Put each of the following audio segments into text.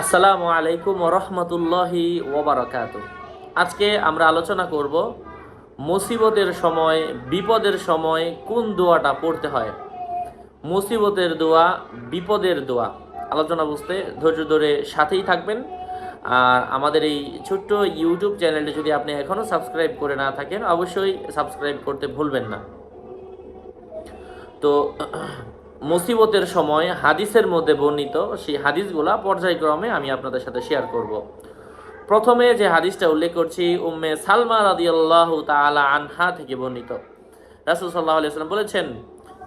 আসসালামু আলাইকুম রহমতুল্লাহি ওবরাকাত আজকে আমরা আলোচনা করব মুসিবতের সময়, বিপদের সময় কোন দোয়াটা পড়তে হয়। মুসিবতের দোয়া, বিপদের দোয়া। আলোচনা বুঝতে ধৈর্য ধরে সাথেই থাকবেন। আর আমাদের এই ছোট্ট ইউটিউব চ্যানেলটি যদি আপনি এখনও সাবস্ক্রাইব করে না থাকেন, অবশ্যই সাবস্ক্রাইব করতে ভুলবেন না। তো মুসিবতের সময় হাদিসের মধ্যে বর্ণিত সেই হাদিসগুলা পর্যায়ক্রমে আমি আপনাদের সাথে শেয়ার করব। প্রথমে যে হাদিসটা উল্লেখ করছি, উম্মে সালমা রাদিয়াল্লাহু তাআলা আনহা থেকে বর্ণিত। রাসূল সাল্লাহ আলাইহি সাল্লাম বলেছেন,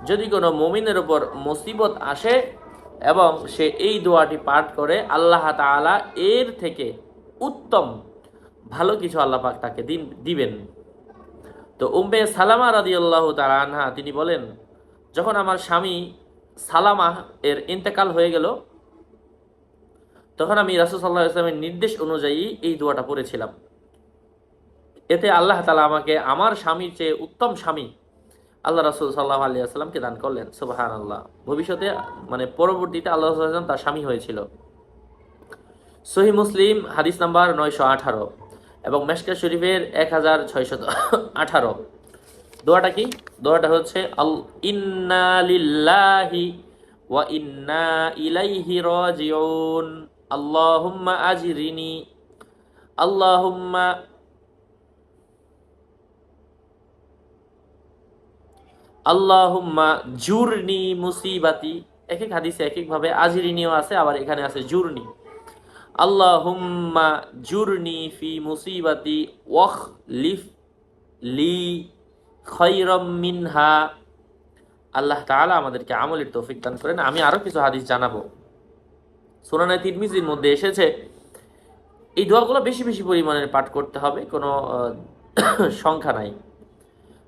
যদি কোনো মুমিনের উপর মুসিবত আসে এবং সে এই দোয়াটি পাঠ করে, আল্লাহ তাআলা এর থেকে উত্তম ভালো কিছু আল্লাহ পাক তাকে দিন, দিবেন। তো উম্মে সালামা রাদিয়াল্লাহু তাআলা আনহা তিনি বলেন যখন আমার স্বামী সালামা এর ইন্তেকাল হয়ে গেল, তখন আমি রাসুল সাল্লাহ ইসলামের নির্দেশ অনুযায়ী এই দোয়াটা পড়েছিলাম। এতে আল্লাহ তালা আমাকে আমার স্বামীর চেয়ে উত্তম স্বামী আল্লাহ রাসুল সাল্লাহ আলী আসসালামকে দান করলেন। সুবাহান আল্লাহ ভবিষ্যতে মানে পরবর্তীতে আল্লাহ সাল্লাম তার স্বামী হয়েছিল। সহি মুসলিম, হাদিস নাম্বার নয়শো আঠারো এবং মেশকা শরীফের এক হাজার ছয়শত আঠারো। দোয়াটা কি? দোয়াটা হচ্ছে আল ইন্না লিল্লাহি ওয়া ইন্না ইলাইহি রাজিউন। আল্লাহুম্মা আজরিনি। আল্লাহুম্মা আল্লাহুম্মা জুরনি মুসিবাতি। এক এক হাদিসে এক একভাবে আজরিনিও আছে, আবার এখানে আছে জুরনি। আল্লাহুম্মা জুরনি ফি মুসিবাতি ওয়াখ লিফ লি খৈরম মিনহা। আল্লাহ তাআলা আমাদেরকে আমলের তৌফিক দান করেন। আমি আরও কিছু হাদিস জানাব। সুনানে তিরমিজির মধ্যে এসেছে, এই দোয়াগুলো বেশি বেশি পরিমাণের পাঠ করতে হবে, কোনো সংখ্যা নাই।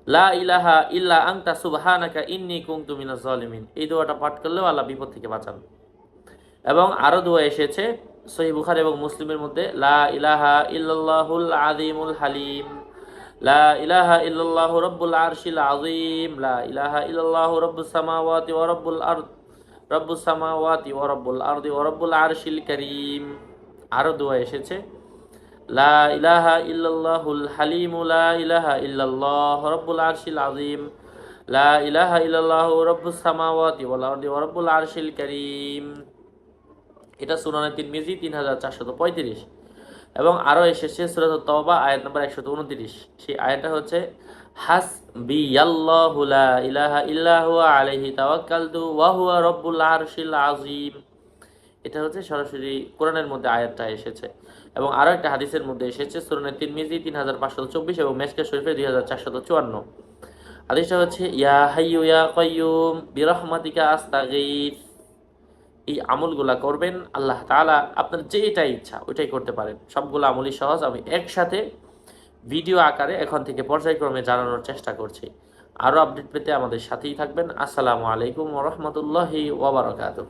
লা ইলাহা ইল্লা আংতা সুবহানাকা ইন্নী কুনতু মিনাজ জালিমিন। এই দোয়াটা পাঠ করলেও আল্লাহ বিপদ থেকে বাঁচান। এবং আরও দোয়া এসেছে সহি বুখার এবং মুসলিমের মধ্যে, লা ইলাহা ইল্লাল্লাহুল আযীমুল হালিম। লা ইলাহা ইল্লাল্লাহু রাব্বুল আরশিল আযীম, লা ইলাহা ইল্লাল্লাহু রাব্বুস সামাওয়াতি ওয়া রাব্বুল আরদ, রব্বুস সামাওয়াতি ওয়া রাব্বুল আরদি ওয়া রাব্বুল আরশিল কারীম। আরও এসেছে, লা ইলাহা ইল্লাল্লাহুল হালিম ইলাহা ইল্লাল্লাহ রাব্বুল আরশিল আযীম, লা ইলাহা ইল্লাল্লাহু রাব্বুস সামাওয়াতি ওয়াল আরদি ওয়া রাব্বুল আরশিল এটা সুনানে তিরমিজি তিন হাজার চারশত পঁয়ত্রিশ। এবং আরও এসেছে সুরাত তওবা আয়াত নম্বর একশত উনত্রিশ। সেই আয়াতটা হচ্ছে হাস বি লা ইলাহা ইল্লাহু আলাইহি তাওয়াক্কালতু ওয়া হুয়া আরশিল আযীম। এটা হচ্ছে সরাসরি কোরআনের মধ্যে আয়াতটা এসেছে। এবং আরও একটা হাদিসের মধ্যে এসেছে সুরানে তিরমিজি তিন হাজার পাঁচশত চব্বিশ এবং মেসকা শরীফে দুই হাজার চারশত চুয়ান্ন। হাদিসটা হচ্ছে, ইয়া হাইয়ু ইয়া কাইয়ুম বিরহমাতিকা আস্তাগীথ এই আমলগুলা করবেন, আল্লাহ তালা আপনার যেটাই ইচ্ছা ওইটাই করতে পারেন। সবগুলো আমলই সহজ। আমি একসাথে ভিডিও আকারে এখন থেকে পর্যায়ক্রমে জানানোর চেষ্টা করছি। আরও আপডেট পেতে আমাদের সাথেই থাকবেন। আসসালামু আলাইকুম রহমতুল্লাহি ওবরাকাতুহ